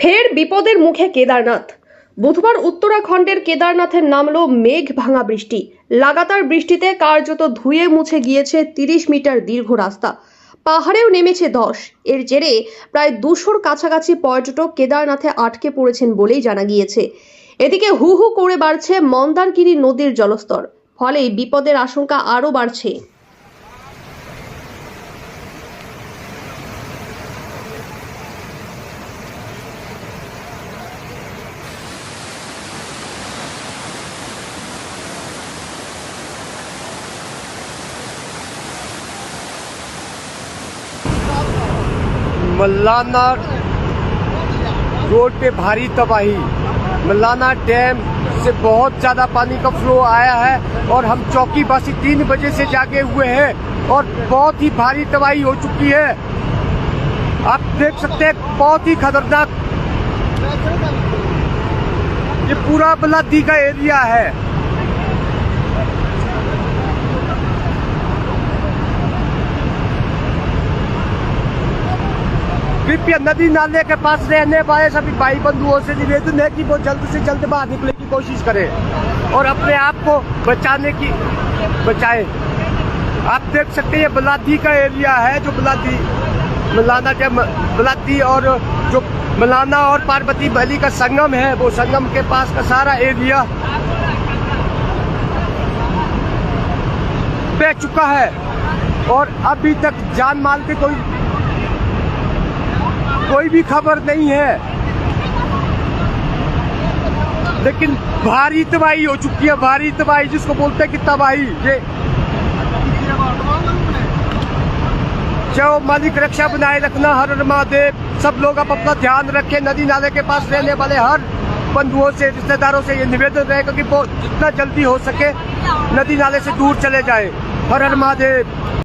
ফের বিপদের মুখে কেদারনাথ। বুধবার উত্তরাখণ্ডের কেদারনাথের নামলো মেঘ ভাঙা বৃষ্টি। লাগাতার বৃষ্টিতে কার্যত ধুয়ে মুছে গিয়েছে তিরিশ মিটার দীর্ঘ রাস্তা। পাহাড়েও নেমেছে দশ। এর জেরে প্রায় দুশোর কাছাকাছি পর্যটক কেদারনাথে আটকে পড়েছেন বলেই জানা গিয়েছে। এদিকে হু হু করে বাড়ছে মন্দারগিরি নদীর জলস্তর। ফলে বিপদের আশঙ্কা আরও বাড়ছে। मल्लाना रोड पे भारी तबाही। मल्लाना डैम से बहुत ज़्यादा पानी का फ्लो आया है और हम चौकी बासी तीन बजे से जागे हुए हैं और बहुत ही भारी तबाही हो चुकी है। आप देख सकते हैं, बहुत ही खतरनाक। ये पूरा बलादी का एरिया है। कृपया नदी नाले के पास रहने वाले सभी भाई बंधुओं से निवेदन है कि वो जल्द से जल्द बाहर निकलने की कोशिश करें और अपने आप को बचाने की, बचाएँ। आप देख सकते हैं ये बलादी का एरिया है जो बलादी, मलाना के बलादी और जो मलाना और पार्वती वैली का संगम है, वो संगम के पास का सारा एरिया बह चुका है और अभी तक जान माल के कोई कोई भी खबर नहीं है। लेकिन भारी तबाही हो चुकी है, भारी तबाही जिसको बोलते हैं कि तबाही। ये जो मालिक रक्षा बनाए रखना, हर हर महादेव, सब लोग अब अपना ध्यान रखें। नदी नाले के पास रहने वाले हर बंधुओं से, रिश्तेदारों से ये निवेदन रहेगा कि जितना जल्दी हो सके नदी नाले से दूर चले जाए। हर हर महादेव।